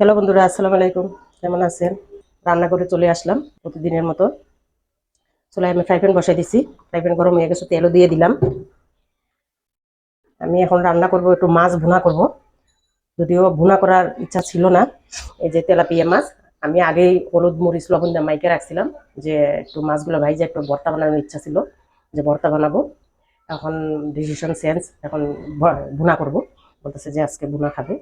Hello বন্ধুরা, আসসালামু আলাইকুম। কেমন আছেন? রান্না করে চলে আসলাম প্রতিদিনের মতো। চুলায় আমি ফ্রাই প্যান বসাই দিছি। ফ্রাই প্যান গরম হয়ে গেছে, তেলও দিয়ে দিলাম। আমি এখন রান্না করব, একটু মাছ ভুনা করব। যদিও ভুনা করার ইচ্ছা ছিল না, এই যে তেলাপিয়া মাছ। আমি আগেই হলুদ, মরিচ, লবণ দিয়ে মাইকে রাখছিলাম যে একটু মাছগুলো ভাই যে একটু ভর্তা বানানোর ইচ্ছা ছিল যে ভর্তা বানাবো। এখন ডিসিশন চেঞ্জ এখন ভুনা করব। বলতেছে যে আজকে ভুনা খাবে।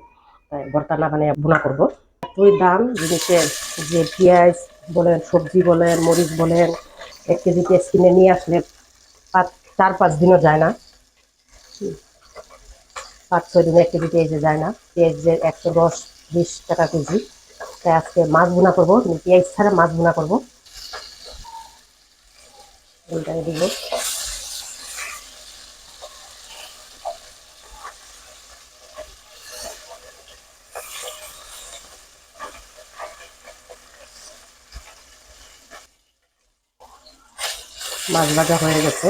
ভর্তা না বানিয়ে ভুনা করব। এতই দাম জিনিসের যে পেঁয়াজ বলেন, সবজি বলেন, মরিচ বলেন, এক কেজি পেঁয়াজ কিনে নিয়ে আসলে পাঁচ, চার, পাঁচ দিনও যায় না। পাঁচ, ছয় দিনে এক কেজি পেঁয়াজে যায় না। পেঁয়াজ যে একশো দশ, বিশ টাকা কেজি। তাই আজকে মাছ বোনা করব পেঁয়াজ ছাড়া মাছ বোনা করব। দিব। মাছ ভাজা হয়ে গেছে,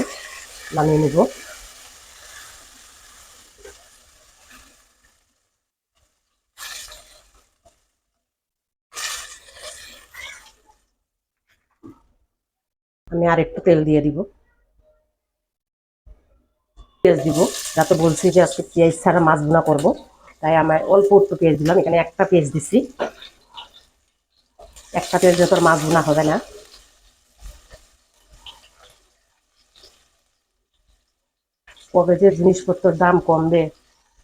নামিয়ে নিব। আমি আর একটু তেল দিয়ে দিব। পেঁয়াজ দিব, যাতে বলছি যে আজকে পেঁয়াজ ছাড়া মাছ ভুনা করব। তাই আমার অল্প একটু পেঁয়াজ দিলাম, এখানে একটা পেঁয়াজ দিচ্ছি একটা পেঁয়াজ যত মাছ ভুনা হবে না। কবে যে জিনিসপত্রের দাম কমবে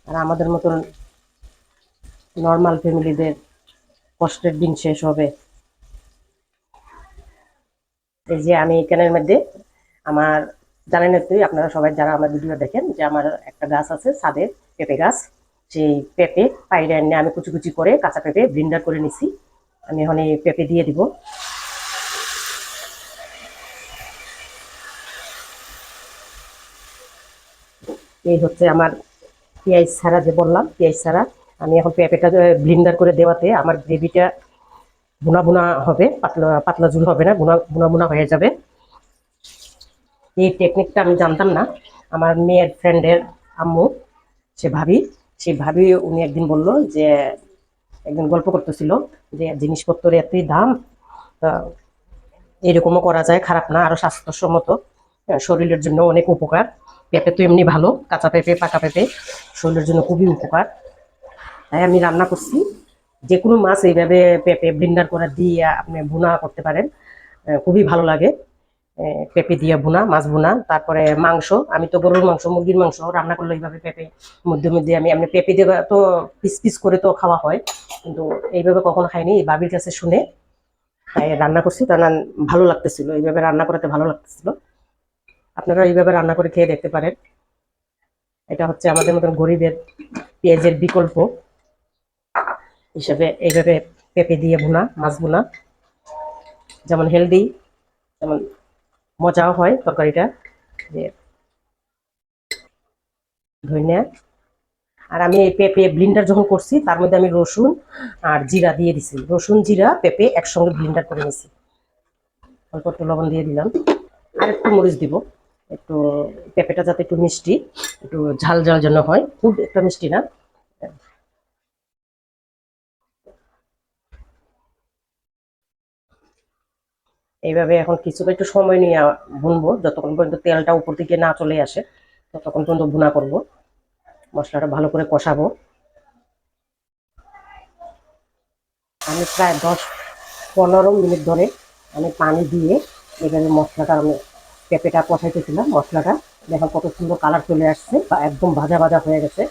আর আমাদের মতন নর্মাল ফ্যামিলিদের কষ্টের দিন শেষ হবে। এই যে আমি এখানের মধ্যে আমার জানেন তুই, আপনারা সবাই যারা আমার ভিডিও দেখেন, যে আমার একটা গাছ আছে, ছাদের পেঁপে গাছ, সেই পেঁপে পাইরে এনে আমি কুচি কুচি করে কাঁচা পেঁপে ব্লিন্ডার করে নিছি। আমি এখন এই পেঁপে দিয়ে দিব। এই হচ্ছে আমার পেঁয়াজ ছাড়া যে বললাম, পেঁয়াজ ছাড়া। আমি এখন পেঁপেটা ব্লিন্ডার করে দেওয়াতে আমার গ্রেভিটা বুনা বুনা হবে, পাতলা পাতলা ঝুল হবে না, বুনা বুনা বুনা হয়ে যাবে। এই টেকনিকটা আমি জানতাম না। আমার মেয়ের ফ্রেন্ডের আম্মু, সে ভাবি সে ভাবি, উনি একদিন বলল যে, একদিন গল্প করতেছিল যে জিনিসপত্রের এতই দাম এরকমও করা যায়, খারাপ না আরও স্বাস্থ্যসম্মত শরীরের জন্য অনেক উপকার। পেঁপে তো এমনি ভালো, কাঁচা পেঁপে, পাকা পেঁপে, শরীরের জন্য খুবই উপকার। তাই আমি রান্না করছি। যে কোনো মাছ এইভাবে পেঁপে ব্লিন্ডার করে দিয়ে আপনি ভুনা করতে পারেন খুবই ভালো লাগে। পেঁপে দিয়ে ভুনা, মাছ ভুনা, তারপরে মাংস। আমি তো গরুর মাংস, মুরগির মাংস রান্না করলে এইভাবে পেঁপে মধ্যে মধ্যে আমি এমনি পেঁপে দিয়ে তো পিস পিস করে তো খাওয়া হয়, কিন্তু এইভাবে কখনো খাইনি, এই বাবির কাছে শুনে, তাই রান্না করছি। তার ভালো লাগতেছিল, এইভাবে রান্না করাতে ভালো লাগতেছিল। আপনারা এইভাবে রান্না করে খেয়ে দেখতে পারেন। এটা হচ্ছে আমাদের মতন গরিবের পেঁয়াজের বিকল্প। হিসেবে এইভাবে পেঁপে দিয়ে ভুনা, মাছ ভুনা। যেমন হেলদি যেমন মজাও হয় তরকারিটা। যে ধনিয়া। আর আমি এই পেঁপে ব্লিন্ডার যখন করছি, তার মধ্যে আমি রসুন আর জিরা দিয়ে দিছি। রসুন, জিরা, পেঁপে একসঙ্গে ব্লিন্ডার করে নিয়েছি অল্প একটু লবণ দিয়ে দিলাম। আর একটু মরিচ দিব। একটু পেঁপেটা যাতে একটু মিষ্টি, একটু ঝাল ঝাল যেন হয়, খুব একটা মিষ্টি না। এইভাবে এখন কিছুটা একটু সময় নিয়ে ভুনবো, যতক্ষণ পর্যন্ত তেলটা উপর দিকে না চলে আসে, ততক্ষণ পর্যন্ত ভুনা করব। মশলাটা ভালো করে কষাবো। আমি প্রায় দশ পনেরো মিনিট ধরে আমি পানি দিয়ে এবারে মশলাটা আমি পেঁপেটা কষাইতেছিলাম মশলাটা। দেখো কত সুন্দর কালার চলে আসছে একদম ভাজা ভাজা হয়ে গেছে।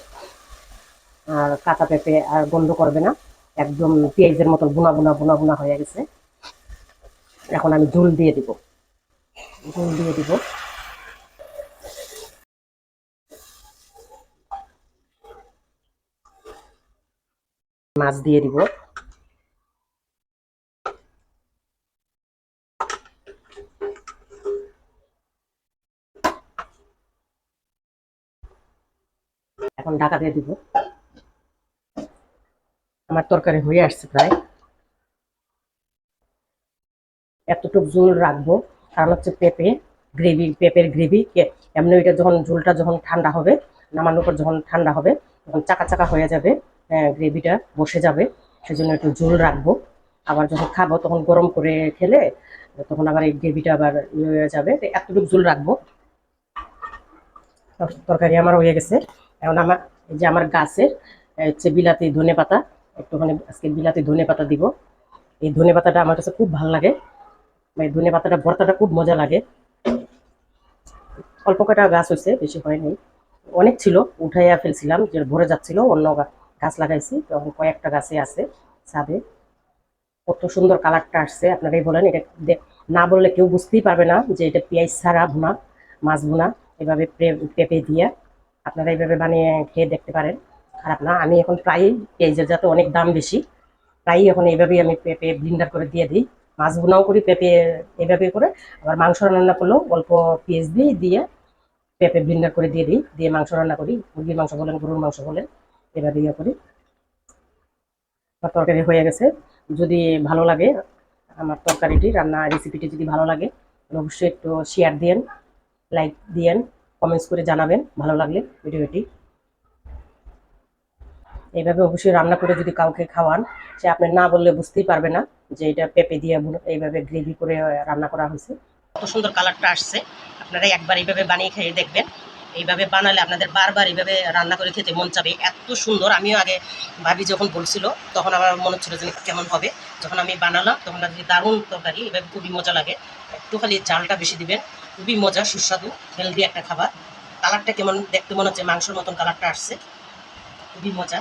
আর কাঁচা পেঁপে আর গন্ধ করবে না, একদম পেঁয়াজের মতন বুনা বুনা বুনা বুনা হয়ে গেছে। এখন আমি ঝোল দিয়ে দিব। ঝোল দিয়ে দিব। মাছ দিয়ে দিব। এখন ঢাকা দিয়ে দিব। আমার তরকারি হয়ে আসছে প্রায়। এতটুকু ঝোল রাখব। কারণ হচ্ছে পেঁপে গ্রেভি, পেঁপের গ্রেভি এমনি ওইটা যখন ঝোলটা যখন ঠান্ডা হবে, নামানোর পর যখন ঠান্ডা হবে, তখন চাকা চাকা হয়ে যাবে গ্রেভিটা বসে যাবে। সেজন্য একটু ঝোল রাখব। আবার যখন খাব তখন গরম করে খেলে, তখন আবার এই গ্রেভিটা আবার ইয়ে হয়ে যাবে। এতটুকু ঝোল রাখব। তর- তরকারি আমার হয়ে গেছে। এখন আমার এই যে আমার গাছের হচ্ছে বিলাতি ধনে পাতা। একটুখানি আজকে বিলাতি ধনে পাতা দিব। এই ধনে পাতাটা আমার কাছে খুব ভালো লাগে। এই ধনে পাতাটা ভর্তাটা খুব মজা লাগে। অল্প কটা গাছ হয়েছে, বেশি হয়নি। অনেক ছিল, উঠাইয়া ফেলছিলাম, যে ভরে যাচ্ছিল, অন্য গাছ লাগাইছি। তখন কয়েকটা গাছে আছে ছাদে। কত সুন্দর কালারটা আসছে, আপনারাই বলেন। এটা না বললে কেউ বুঝতেই পারবে না যে এটা পেঁয়াজ ছাড়া ভুনা, মাছ ভুনা। এভাবে পেঁপে দিয়ে আপনারা এইভাবে বানিয়ে খেয়ে দেখতে পারেন। খারাপ না, আমি এখন প্রায়ই পেঁয়াজের যাতে অনেক দাম বেশি, প্রায়ই এখন এইভাবেই আমি পেঁপে ব্লিন্ডার করে দিয়ে দিই। মাছ ভুনাও করি পেঁপে এইভাবে করে, আবার মাংস রান্না করলেও অল্প পেঁয়াজ দিই দিয়ে পেঁপে ব্লিন্ডার করে দিয়ে দিই, দিয়ে মাংস রান্না করি। মুরগির মাংস বলেন, গরুর মাংস বলেন এভাবে ইয়ে করি। তরকারি হয়ে গেছে। যদি ভালো লাগে, আমার তরকারিটি, রান্না রেসিপিটি যদি ভালো লাগে অবশ্যই একটু শেয়ার দিয়েন লাইক দিয়েন। কমেন্টস করে জানাবেন, ভালো লাগলে ভিডিওটি। এইভাবে অবশ্যই রান্না করে যদি কাউকে খাওয়ান, সে আপনি না বললে বুঝতেই পারবে না যে এটা পেঁপে দিয়ে এইভাবে গ্রেভি করে রান্না করা হয়েছে। কত সুন্দর কালারটা আসছে। আপনারা একবার এইভাবে বানিয়ে খেয়ে দেখবেন। এইভাবে বানালে আপনাদের বারবার এইভাবে রান্না করে খেতে মন চাবে। এত সুন্দর। আমিও আগে ভাবি যখন বলছিল, তখন আমার মনে হচ্ছিল যে কেমন হবে। যখন আমি বানালাম, তখন দারুণ তরকারি। এভাবে খুবই মজা লাগে। একটু খালি চালটা বেশি দিবেন। খুবই মজা, সুস্বাদু হেলদি একটা খাবার। কালারটা কেমন, দেখতে মনে হচ্ছে মাংসর মতন কালারটা আসছে। খুবই মজা।